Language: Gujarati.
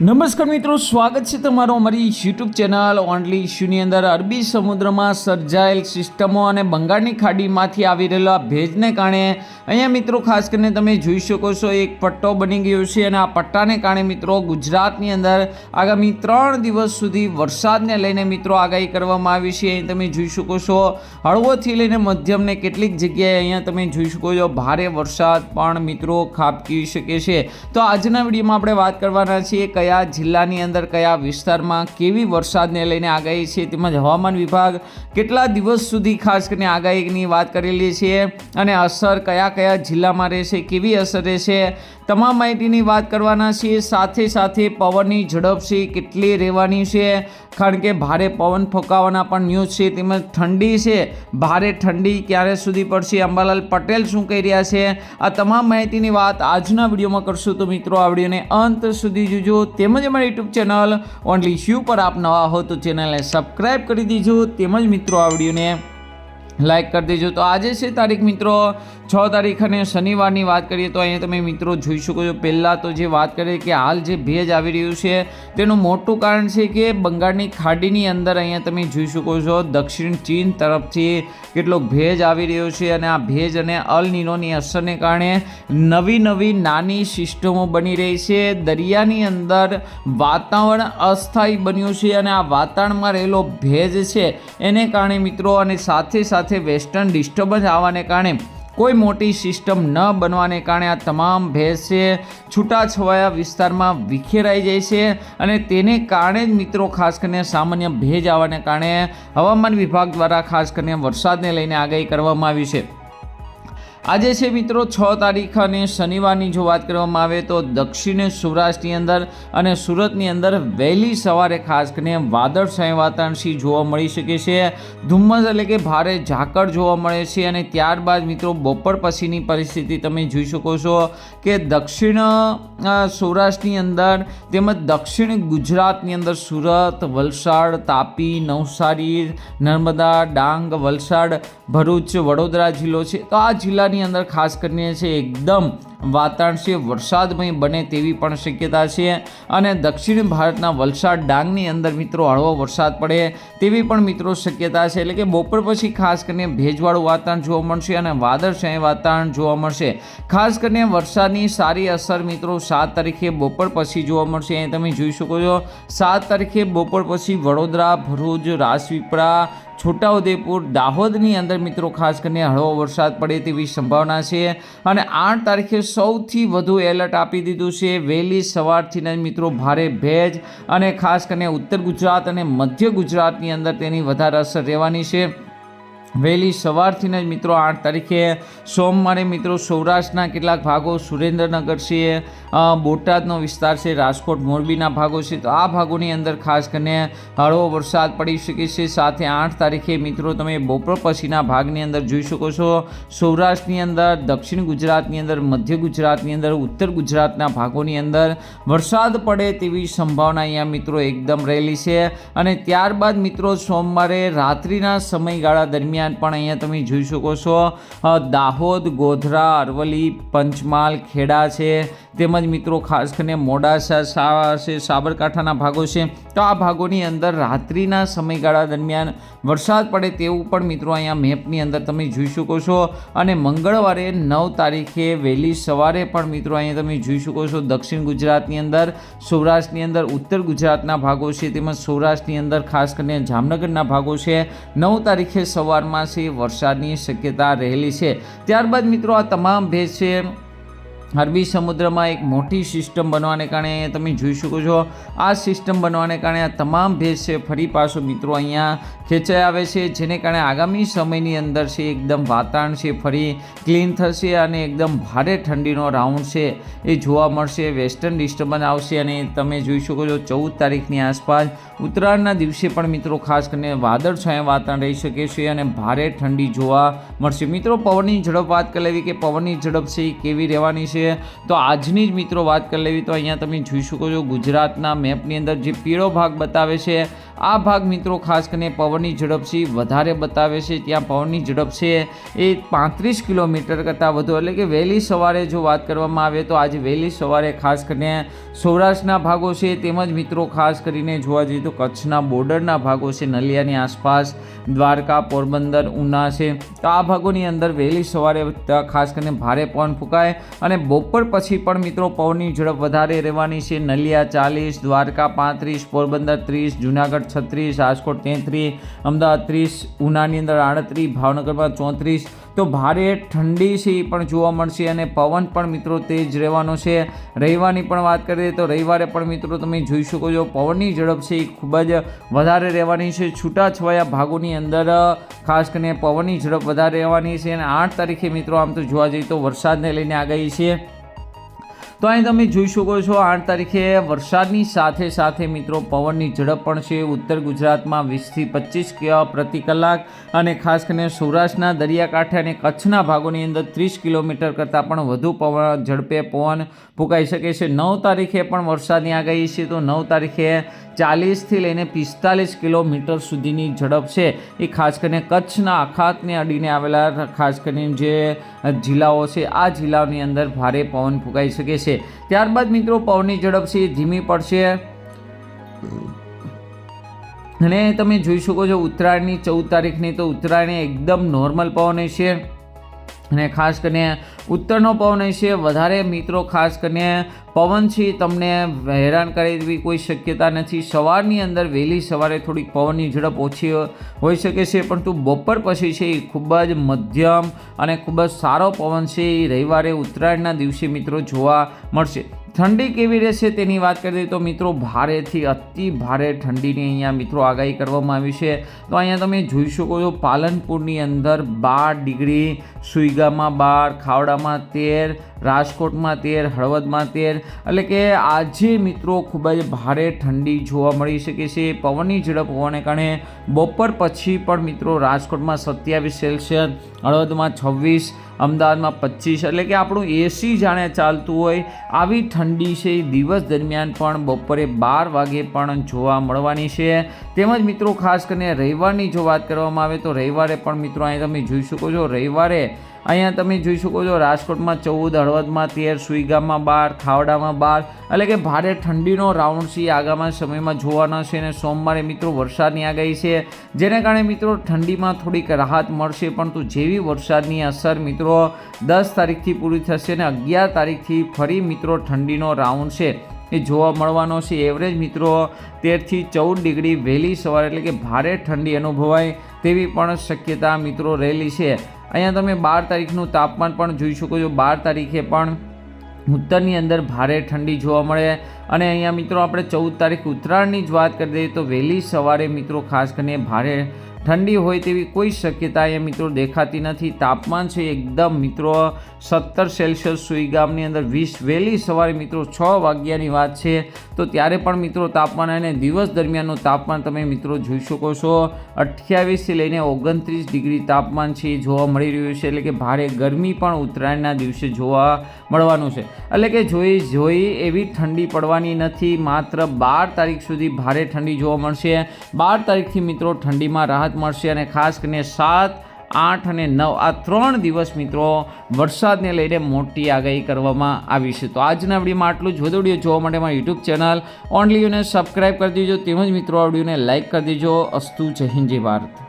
નમસ્કાર મિત્રો, સ્વાગત છે તમારું અમારી યુટ્યુબ ચેનલ ઓનલી ઇશ્યુની અંદર. અરબી સમુદ્રમાં સર્જાયેલ સિસ્ટમો અને બંગાળની ખાડીમાંથી આવી રહેલા ભેજને કારણે અહીંયા મિત્રો, ખાસ કરીને તમે જોઈ શકો છો, એક પટ્ટો બની ગયો છે અને આ પટ્ટાને કારણે મિત્રો, ગુજરાતની અંદર આગામી ત્રણ દિવસ સુધી વરસાદને લઈને મિત્રો આગાહી કરવામાં આવી છે. અહીં તમે જોઈ શકો છો, હળવોથી લઈને મધ્યમને કેટલીક જગ્યાએ અહીંયા તમે જોઈ શકો છો, ભારે વરસાદ પણ મિત્રો ખાબકી શકે છે. તો આજના વિડીયોમાં આપણે વાત કરવાના છીએ કયા જિલ્લાની અંદર કયા વિસ્તારમાં કેવી વરસાદને લઈને આગાહી છે તેમજ હવામાન વિભાગ કેટલા દિવસ સુધી ખાસ કરીને આગાહીની વાત કરેલી છે અને અસર કયા કયા જિલ્લામાં રહેશે, કેવી અસર રહેશે તમામ માહિતીની વાત કરવાના છીએ. સાથે સાથે પવનની ઝડપ છે, કેટલી રહેવાની છે, કારણ કે ભારે પવન ફૂંકાવાના પણ ન્યૂઝ છે, તેમજ ઠંડી છે. ભારે ઠંડી ક્યારે સુધી પડશે? અંબાલાલ પટેલ શું કહી રહ્યા છે? આ તમામ માહિતીની વાત આજના વિડીયોમાં કરશું. તો મિત્રો, આ વિડીયોને અંત સુધી જોજો. તેમજ અમારી યુટ્યુબ ચેનલ ઓનલી શ્યુ પર આપ નવા હો, તો ચેનલને સબસ્ક્રાઈબ કરી દીજો. તેમજ મિત્રો, આ વિડીયોને લાઈક કરી દેજો. તો આજે છે તારીખ મિત્રો, છ તારીખ અને શનિવારની વાત કરીએ તો અહીંયા તમે મિત્રો જોઈ શકો છો. પહેલાં તો જે વાત કરીએ કે હાલ જે ભેજ આવી રહ્યું છે, તેનું મોટું કારણ છે કે બંગાળની ખાડીની અંદર અહીંયા તમે જોઈ શકો છો, દક્ષિણ ચીન તરફથી કેટલોક ભેજ આવી રહ્યો છે અને આ ભેજ અને અલ નીનોની અસરને કારણે નવી નવી નાની સિસ્ટમો બની રહી છે. દરિયાની અંદર વાતાવરણ અસ્થાયી બન્યું છે અને આ વાતાવરણમાં રહેલો ભેજ છે, એને કારણે મિત્રો અને સાથે સાથે વેસ્ટર્ન ડિસ્ટર્બન્સ આવવાને કારણે કોઈ મોટી સિસ્ટમ ન બનવાને કારણે આ તમામ ભેજ છે છૂટાછવાયા વિસ્તારમાં વિખેરાઈ જાય છે અને તેને કારણે જ મિત્રો ખાસ કરીને સામાન્ય ભેજ આવવાને કારણે હવામાન વિભાગ દ્વારા ખાસ કરીને વરસાદને લઈને આગાહી કરવામાં આવી છે. આજે છે મિત્રો છ તારીખ અને શનિવારની જો વાત કરવામાં આવે તો દક્ષિણ સૌરાષ્ટ્રની અંદર અને સુરતની અંદર વહેલી સવારે ખાસ કરીને વાદળછાયા વાતાવરણથી જોવા મળી શકે છે. ધુમ્મસ એટલે કે ભારે ઝાકળ જોવા મળે છે અને ત્યારબાદ મિત્રો બપોર પછીની પરિસ્થિતિ તમે જોઈ શકો છો કે દક્ષિણ સૌરાષ્ટ્રની અંદર તેમજ દક્ષિણ ગુજરાતની અંદર સુરત, વલસાડ, તાપી, નવસારી, નર્મદા, ડાંગ, વલસાડ, ભરૂચ, વડોદરા જિલ્લો છે. તો આ જિલ્લાની અંદર ખાસ કરીને છે એકદમ વાતાવરણ છે, વરસાદમય બને તેવી પણ શક્યતા છે. અને દક્ષિણ ભારતના વલસાડ ડાંગની અંદર મિત્રો હળવો વરસાદ પડે તેવી પણ મિત્રો શક્યતા છે. એટલે કે બપોર પછી ખાસ કરીને ભેજવાળું વાતાવરણ જોવા મળશે અને વાદળછાયું વાતાવરણ જોવા મળશે. ખાસ કરીને વરસાદની સારી અસર મિત્રો સાત તારીખે બપોર પછી જોવા મળશે. અહીં તમે જોઈ શકો છો, સાત તારીખે બપોર પછી વડોદરા, ભરૂચ, રાજપીપળા, છોટાઉદેપુર, દાહોદની અંદર મિત્રો ખાસ કરીને હળવો વરસાદ પડે તેવી સંભાવના છે. અને આઠ તારીખે સૌથી વધુ એલર્ટ આપી દીધું છે. વહેલી સવારથી મિત્રો ભારે ભેજ અને ખાસ કરીને ઉત્તર ગુજરાત અને મધ્ય ગુજરાતની અંદર તેની વધારે અસર રહેવાની છે. વહેલી સવારથીને જ મિત્રો આઠ તારીખે સોમવારે મિત્રો સૌરાષ્ટ્રના કેટલાક ભાગો સુરેન્દ્રનગર છે બોટાદનો વિસ્તાર છે, રાજકોટ, મોરબીના ભાગો છે. તો આ ભાગોની અંદર ખાસ કરીને હળવો વરસાદ પડી શકે છે. સાથે આઠ તારીખે મિત્રો તમે બપોર પછીના ભાગની અંદર જોઈ શકો છો. સૌરાષ્ટ્રની અંદર, દક્ષિણ ગુજરાતની અંદર, મધ્ય ગુજરાતની અંદર, ઉત્તર ગુજરાતના ભાગોની અંદર વરસાદ પડે તેવી સંભાવના અહીંયા મિત્રો એકદમ રહેલી છે. અને ત્યારબાદ મિત્રો સોમવારે રાત્રિના સમયગાળા દરમિયાન પણ અહીંયા તમે જોઈ શકો છો દાહોદ, ગોધરા, અરવલ્લી, પંચમહાલ, ખેડા છે. તેમજ મિત્રો ખાસ કરીને મોડાસા છે, સાબરકાંઠાના ભાગો છે. તો આ ભાગોની અંદર રાત્રિના સમયગાળા દરમિયાન વરસાદ પડે તેવું પણ મિત્રો અહીંયા મેપની અંદર તમે જોઈ શકો છો. અને મંગળવારે નવ તારીખે વહેલી સવારે પણ મિત્રો અહીંયા તમે જોઈ શકો છો દક્ષિણ ગુજરાતની અંદર, સૌરાષ્ટ્રની અંદર, ઉત્તર ગુજરાતના ભાગો છે. તેમજ સૌરાષ્ટ્રની અંદર ખાસ કરીને જામનગરના ભાગો છે. નવ તારીખે સવારમાં છે વરસાદની શક્યતા રહેલી છે. ત્યારબાદ મિત્રો આ તમામ ભેજ છે. અરબી સમુદ્રમાં એક મોટી સિસ્ટમ બનવાને કારણે તમે જોઈ શકો છો, આ સિસ્ટમ બનવાને કારણે આ તમામ ભેજ છે, ફરી પાછો મિત્રો અહીંયા ખેંચાઈ આવે છે, જેને કારણે આગામી સમયની અંદર છે, એકદમ વાતાવરણ છે, ફરી ક્લીન થશે અને એકદમ ભારે ઠંડીનો રાઉન્ડ છે, એ જોવા મળશે, વેસ્ટર્ન ડિસ્ટર્બન્સ આવશે અને તમે જોઈ શકો છો, ચૌદ તારીખની આસપાસ ઉત્તરાયણના દિવસે પણ મિત્રો ખાસ કરીને વાદળછાયા વાતાવરણ રહી શકે છે અને ભારે ઠંડી જોવા મળશે. મિત્રો, પવનની ઝડપ વાત કરી લેવી કે પવનની ઝડપ છે કેવી રહેવાની છે? તો આજની જ મિત્રો વાત કરી લેવી, તો અહીંયા તમે જોઈ શકો છો ગુજરાતના મેપની અંદર જે પીળો ભાગ બતાવે છે, આ ભાગ મિત્રો ખાસ કરીને પવનની ઝડપ છે વધારે બતાવે છે. ત્યાં પવનની ઝડપ છે એ પાંત્રીસ કિલોમીટર કરતાં વધુ, એટલે કે વહેલી સવારે જો વાત કરવામાં આવે તો આજે વહેલી સવારે ખાસ કરીને સૌરાષ્ટ્રના ભાગો છે, તેમજ મિત્રો ખાસ કરીને જોવા જઈએ તો કચ્છના બોર્ડરના ભાગો છે, નલિયાની આસપાસ, દ્વારકા, પોરબંદર, ઉના છે. તો આ ભાગોની અંદર વહેલી સવારે ખાસ કરીને ભારે પવન ફૂંકાય અને બપોર પછી પણ મિત્રો પવનની ઝડપ વધારે રહેવાની છે. નલિયા ચાલીસ, દ્વારકા પાંત્રીસ, પોરબંદર ત્રીસ, જુનાગઢ છત્રીસ, રાજકોટ તેત્રીસ, અમદાવાદ ત્રીસ, ઉનાની અંદર આડત્રીસ, ભાવનગરમાં ચોત્રીસ તો ભારે ઠંડી છે એ પણ જોવા મળશે અને પવન પણ મિત્રો તેજ રહેવાનો છે. રવિવારની પણ વાત કરીએ તો રવિવારે પણ મિત્રો તમે જોઈ શકો છો, પવનની ઝડપ છે એ ખૂબ જ વધારે રહેવાની છે. છૂટાછવાયા ભાગોની અંદર ખાસ કરીને પવનની ઝડપ વધારે રહેવાની છે અને આઠ તારીખે મિત્રો આમ તો જોવા જઈએ તો વરસાદને લઈને આગાહી છે. તો અહીં તમે જોઈ શકો છો, આઠ તારીખે વરસાદની સાથે સાથે મિત્રો પવનની ઝડપ પણ છે. ઉત્તર ગુજરાતમાં વીસથી પચીસ પ્રતિ કલાક અને ખાસ કરીને સૌરાષ્ટ્રના દરિયાકાંઠે અને કચ્છના ભાગોની અંદર ત્રીસ કિલોમીટર કરતાં પણ વધુ પવન, ઝડપે પવન ફૂંકાઈ શકે છે. નવ તારીખે પણ વરસાદની આગાહી છે, તો નવ તારીખે ચાલીસથી લઈને પિસ્તાલીસ કિલોમીટર સુધીની ઝડપ છે. એ ખાસ કરીને કચ્છના અખાતને અડીને આવેલા ખાસ કરીને જે જિલ્લાઓ છે, આ જિલ્લાઓની અંદર ભારે પવન ફૂંકાઈ શકે છે. ત્યારબાદ મિત્રો, પવનની ઝડપ છે એ ધીમી પડશે. અને તમે જોઈ શકો છો, ઉત્તરાયણની ચૌદ તારીખની તો ઉત્તરાયણ એકદમ નોર્મલ પવન છે અને ખાસ કરીને ઉત્તરનો પવન છે વધારે મિત્રો ખાસ કરીને પવન છે તમને હેરાન કરે એવી કોઈ શક્યતા નથી. સવારની અંદર વહેલી સવારે થોડીક પવનની ઝડપ ઓછી હોઈ શકે છે, પરંતુ બપોર પછી છે એ ખૂબ જ મધ્યમ અને ખૂબ જ સારો પવન છે. એ રવિવારે ઉત્તરાયણના દિવસે મિત્રો જોવા મળશે. ઠંડી કેવી રહેશે તેની વાત કરીએ તો મિત્રો ભારેથી અતિ ભારે ઠંડીની અહીંયા મિત્રો આગાહી કરવામાં આવી છે. તો અહીંયા તમે જોઈ શકો છો પાલનપુરની અંદર બાર ડિગ્રી, સુઈગામાં બાર, ખાવડામાં તેર, રાજકોટમાં તેર, હળવદમાં તેર. એટલે કે આજે મિત્રો ખૂબ જ ભારે ઠંડી જોવા મળી શકે છે. પવનની ઝડપ હોવાને કારણે બપોર પછી પણ મિત્રો રાજકોટમાં સત્યાવીસ સેલ્સિયસ, હળવદમાં છવ્વીસ અમદાવાદમાં પચીસ, એટલે કે આપણું એસી જાણે ચાલતું હોય. આવી ઠંડી છે દિવસ દરમિયાન પણ બપોરે બાર વાગે પણ જોવા મળવાની છે. તેમજ મિત્રો, ખાસ કરીને રવિવારની જો વાત કરવામાં આવે તો રવિવારે પણ મિત્રો, અહીં તમે જોઈ શકો છો, રવિવારે અહીંયા તમે જોઈ શકો છો રાજકોટમાં ચૌદ, હળવદમાં તેર, સુઈગામમાં બાર ખાવડામાં બાર, એટલે કે ભારે ઠંડીનો રાઉન્ડ છે આગામી સમયમાં જોવાનો છે અને સોમવારે મિત્રો વરસાદની આગાહી છે. જેને કારણે મિત્રો ઠંડીમાં થોડીક રાહત મળશે, પરંતુ જેવી વરસાદની અસર મિત્રો દસ તારીખથી પૂરી થશે અને અગિયાર તારીખથી ફરી મિત્રો ઠંડીનો રાઉન્ડ છે એ જોવા મળવાનો છે. એવરેજ મિત્રો તેરથી ચૌદ ડિગ્રી વહેલી સવારે એટલે કે ભારે ઠંડી અનુભવાય તેવી પણ શક્યતા મિત્રો રહેલી છે. અહીંયા તમે બાર તારીખનું તાપમાન પણ જોઈ શકો છો. બાર તારીખે પણ ઉત્તરની અંદર ભારે ઠંડી જોવા મળે. અને અહીંયા મિત્રો આપણે ચૌદ તારીખ ઉત્તરાયણની જ વાત કરી દઈએ તો વહેલી સવારે મિત્રો ખાસ કરીને ભારે ઠંડી હોય તેવી કોઈ શક્યતા અહીંયા મિત્રો દેખાતી નથી. તાપમાન છે એકદમ મિત્રો સત્તર સેલ્સિયસ સુઈગામની અંદર વીસ વહેલી સવારે મિત્રો છ વાગ્યાની વાત છે. તો ત્યારે પણ મિત્રો તાપમાન અને દિવસ દરમિયાનનું તાપમાન તમે મિત્રો જોઈ શકો છો. અઠ્યાવીસથી લઈને ઓગણત્રીસ ડિગ્રી તાપમાન છે એ જોવા મળી રહ્યું છે. એટલે કે ભારે ગરમી પણ ઉત્તરાયણના દિવસે જોવા મળવાનું છે. એટલે કે જોઈ જોઈ એવી ઠંડી પડવાની નથી. માત્ર બાર તારીખ સુધી ભારે ઠંડી જોવા મળશે. બાર તારીખથી મિત્રો ઠંડીમાં રાહત મળશે અને ખાસ કરીને સાત, આઠ અને નવ આ ત્રણ દિવસ મિત્રો વરસાદને લઈને મોટી આગાહી કરવામાં આવી છે. તો આજના વિડીયોમાં આટલું જ. વધુ વીડિયો જોવા માટે મારી યુટ્યુબ ચેનલ ઓનલી યુને સબસ્ક્રાઈબ કરી દેજો. તેમજ મિત્રો આ વિડીયોને લાઇક કરી દેજો. અસ્તુ જય હિન્દ, જય ભારત.